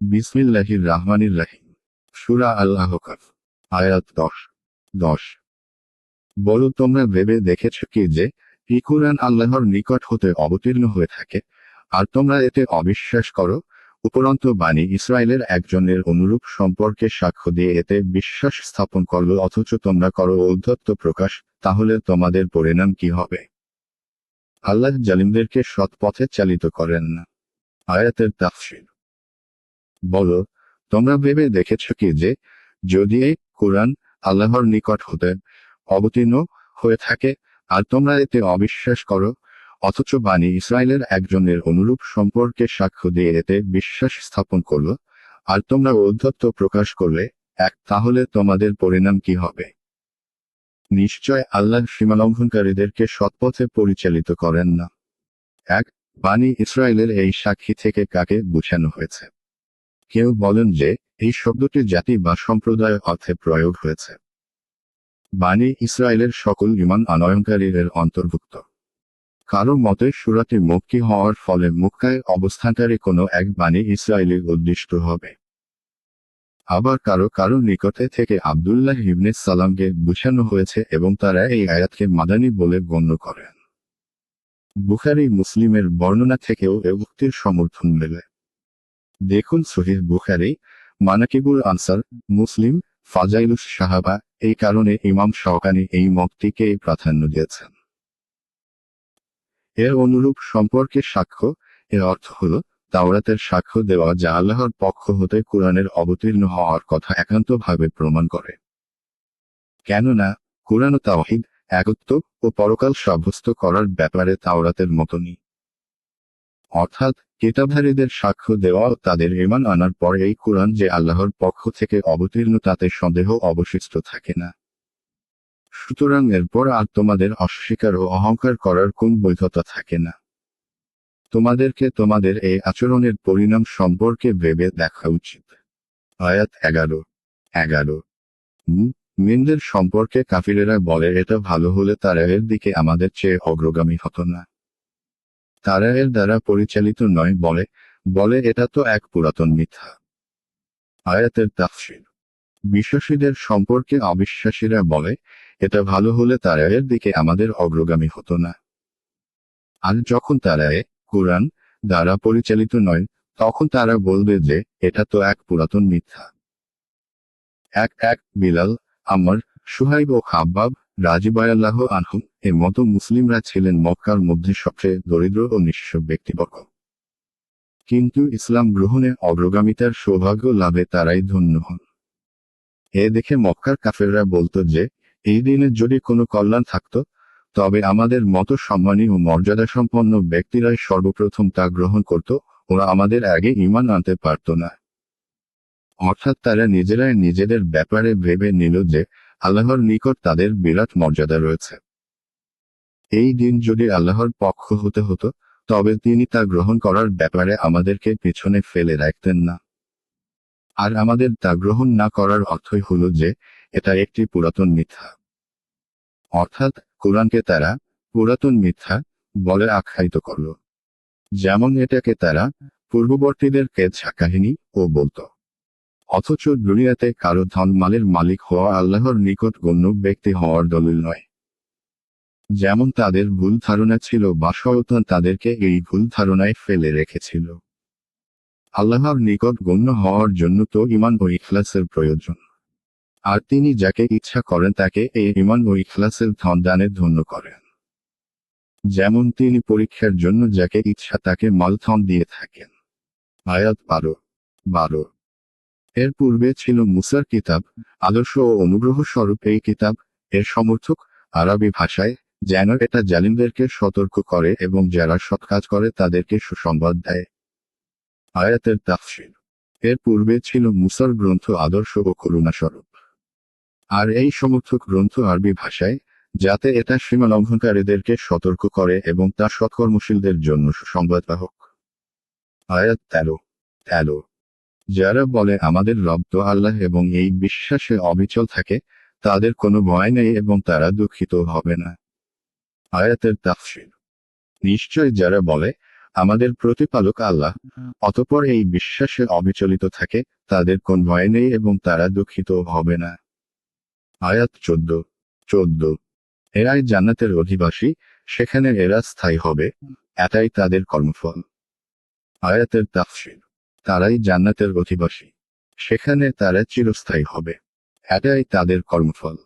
বিসমিল্লাহির রাহমানির রাহিম সুরা আল্লাহ আয়াত দশ দশ। বলো, তোমরা ভেবে দেখেছ কি যে এই কুরআন আল্লাহর নিকট হতে অবতীর্ণ হয়ে থাকে, আর তোমরা এতে অবিশ্বাস করো, উপরন্ত বাণী ইসরায়েলের একজনের অনুরূপ সম্পর্কে সাক্ষ্য দিয়ে এতে বিশ্বাস স্থাপন করল, অথচ তোমরা করো ঔদ্ধত্য প্রকাশ, তাহলে তোমাদের পরিণাম কি হবে? আল্লাহ জালিমদেরকে সৎ পথে চালিত করেন না। আয়াতের তাফসির। বলো, তোমরা ভেবে দেখেছ কি যে, যদি এই কোরআন আল্লাহর নিকট হতে অবতীর্ণ হয়ে থাকে, আর তোমরা এতে অবিশ্বাস করো, অথচ বাণী ইসরায়েলের একজনের অনুরূপ সম্পর্কে সাক্ষ্য দিয়ে এতে বিশ্বাস স্থাপন করল, আর তোমরা ঔদ্ধত্য প্রকাশ করলে, এক তাহলে তোমাদের পরিণাম কি হবে? নিশ্চয় আল্লাহ সীমালঙ্ঘনকারীদেরকে সৎপথে পরিচালিত করেন না। এক বাণী ইসরায়েলের এই সাক্ষী থেকে কাকে বুঝানো হয়েছে? কেউ বলেন যে, এই শব্দটি জাতি বা সম্প্রদায় অর্থে প্রয়োগ হয়েছে। বাণী ইসরায়েলের সকল ইমান আনয়নকারীদের অন্তর্ভুক্ত। কারও মতে, সুরাটি মুক্তি হওয়ার ফলে মুক্কায় অবস্থানকারী কোনো এক বাণী ইসরায়েলি উদ্দিষ্ট হবে। আবার কারও কারও নিকটে থেকে আবদুল্লাহ ইবনে সালামকে বুঝানো হয়েছে এবং তারা এই আয়াতকে মাদানী বলে গণ্য করেন। বুখারি মুসলিমের বর্ণনা থেকেও এ উক্তির সমর্থন মেলে। দেখুন সহিহ বুখারি, মানাকিবুল আনসার, মুসলিম ফাজাইলুস সাহাবা এই কারণে ইমাম শওকানি এই মতটিকে প্রাধান্য দিয়েছেন। এর অনুরূপ সম্পর্কে সাক্ষ্য, এর অর্থ হল, তাওরাতের সাক্ষ্য দেওয়া যা আল্লাহর পক্ষ হতে কোরআনের অবতীর্ণ হওয়ার কথা একান্তভাবে প্রমাণ করে। কেননা, কোরআন তাওহিদ একত্ব ও পরকাল সাব্যস্ত করার ব্যাপারে তাওরাতের মতনই। অর্থাৎ কেতাবধারীদের সাক্ষ্য দেওয়া তাদের ইমান আনার পর এই কোরআন যে আল্লাহর পক্ষ থেকে অবতীর্ণ, তাতে সন্দেহ অবশিষ্ট থাকে না। সুতরাং এরপর আর তোমাদের অস্বীকার ও অহংকার করার কোন বৈধতা থাকে না। তোমাদেরকে তোমাদের এই আচরণের পরিণাম সম্পর্কে ভেবে দেখা উচিত। আয়াত এগারো। এগারো। মিনদের সম্পর্কে কাফিরেরা বলে, এটা ভালো হলে তারা এর দিকে আমাদের চেয়ে অগ্রগামী হতো না। তারা এর দ্বারা পরিচালিত নয়, বলে বলে এটা তো এক পুরাতন মিথ্যা। আয়াতের তাফসির। বিশ্বাসীদের সম্পর্কে অবিশ্বাসীরা বলে, এটা ভালো হলে তারা এর দিকে আমাদের অগ্রগামী হতো না। আর যখন তারা এ কোরআন দ্বারা পরিচালিত নয়, তখন তারা বলবে যে, এটা তো এক পুরাতন মিথ্যা। এক এক বিলাল, আমার, সুহাইব ও খাব্বাব রাজিবায়াল্লাহ আনহুম এর মতো মুসলিমরা ছিলেন মক্কার মধ্যে সবচেয়ে দরিদ্র ও নিঃস্ব ব্যক্তিবর্গ। কিন্তু ইসলাম গ্রহণে অগ্রগামিতার সৌভাগ্য লাভে তারাই ধন্য হন। এ দেখে মক্কার কাফেররা বলতো যে, এই দিনে যদি কোনো কল্যাণ থাকত, তবে আমাদের মতো সম্মানী ও মর্যাদা সম্পন্ন ব্যক্তিরাই সর্বপ্রথম তা গ্রহণ করত, ওরা আমাদের আগে ইমান আনতে পারত না। অর্থাৎ তারা নিজেরাই নিজেদের ব্যাপারে ভেবে নিল যে আল্লাহর নিকট তাদের বিরাট মর্যাদা রয়েছে। এই দিন যদি আল্লাহর পক্ষ হতে হতো, তবে তিনি তা গ্রহণ করার ব্যাপারে আমাদেরকে পিছনে ফেলে রাখতেন না। আর আমাদের তা গ্রহণ না করার অর্থই হলো যে, এটা একটি পুরাতন মিথ্যা। অর্থাৎ, কোরআনকে তারা, পুরাতন মিথ্যা, বলে আখ্যায়িত করল। যেমন এটাকে তারা পূর্ববর্তীদের কেচ্ছা কাহিনী ও বলত। অথচ দুনিয়াতে কারও ধন মালের মালিক হওয়া আল্লাহর নিকট গণ্য ব্যক্তি হওয়ার দলিল নয়। যেমন তাদের ভুল ধারণা ছিল বা শয়তান তাদেরকে এই ভুল ধারণায় ফেলে রেখেছিল। আল্লাহর নিকট গণ্য হওয়ার জন্য তো ইমান ও ইখলাসের প্রয়োজন। আর তিনি যাকে ইচ্ছা করেন তাকে এই ইমান ও ইখলাসের ধন দানে ধন্য করেন। যেমন তিনি পরীক্ষার জন্য যাকে ইচ্ছা তাকে মাল মালথন দিয়ে থাকেন। আয়াত বারো বারো। এর পূর্বে ছিল মুসার কিতাব, আদর্শ ও অনুগ্রহ স্বরূপ এই কিতাব, এর সমর্থক আরবি ভাষায়, যেন এটা জালিমদেরকে সতর্ক করে এবং যারা সৎ কাজ করে তাদেরকে সুসংবাদ দেয়। আয়াতের তাফসির। এর পূর্বে ছিল মুসার গ্রন্থ আদর্শ ও করুণা স্বরূপ। আর এই সমর্থক গ্রন্থ আরবি ভাষায়, যাতে এটা সীমা লঙ্ঘনকারীদেরকে সতর্ক করে এবং তা সৎকর্মশীলদের জন্য সুসংবাদবাহক আয়াত তেরো। তেরো। যারা বলে আমাদের রব তো আল্লাহ এবং এই বিশ্বাসে অবিচল থাকে, তাদের কোনো ভয় নেই এবং তারা দুঃখিত হবে না। আয়াতের তাফসির। নিশ্চয় যারা বলে, আমাদের প্রতিপালক আল্লাহ অতপর এই বিশ্বাসে অবিচলিত থাকে, তাদের কোন ভয় নেই এবং তারা দুঃখিত হবে না। আয়াত চোদ্দ। চোদ্দ। এরাই জান্নাতের অধিবাসী, সেখানে এরা স্থায়ী হবে, এটাই তাদের কর্মফল। আয়াতের তাফসির। তারাই জান্নাতের অধিবাসী। সেখানে তারা চিরস্থায়ী হবে। এটাই তাদের কর্মফল।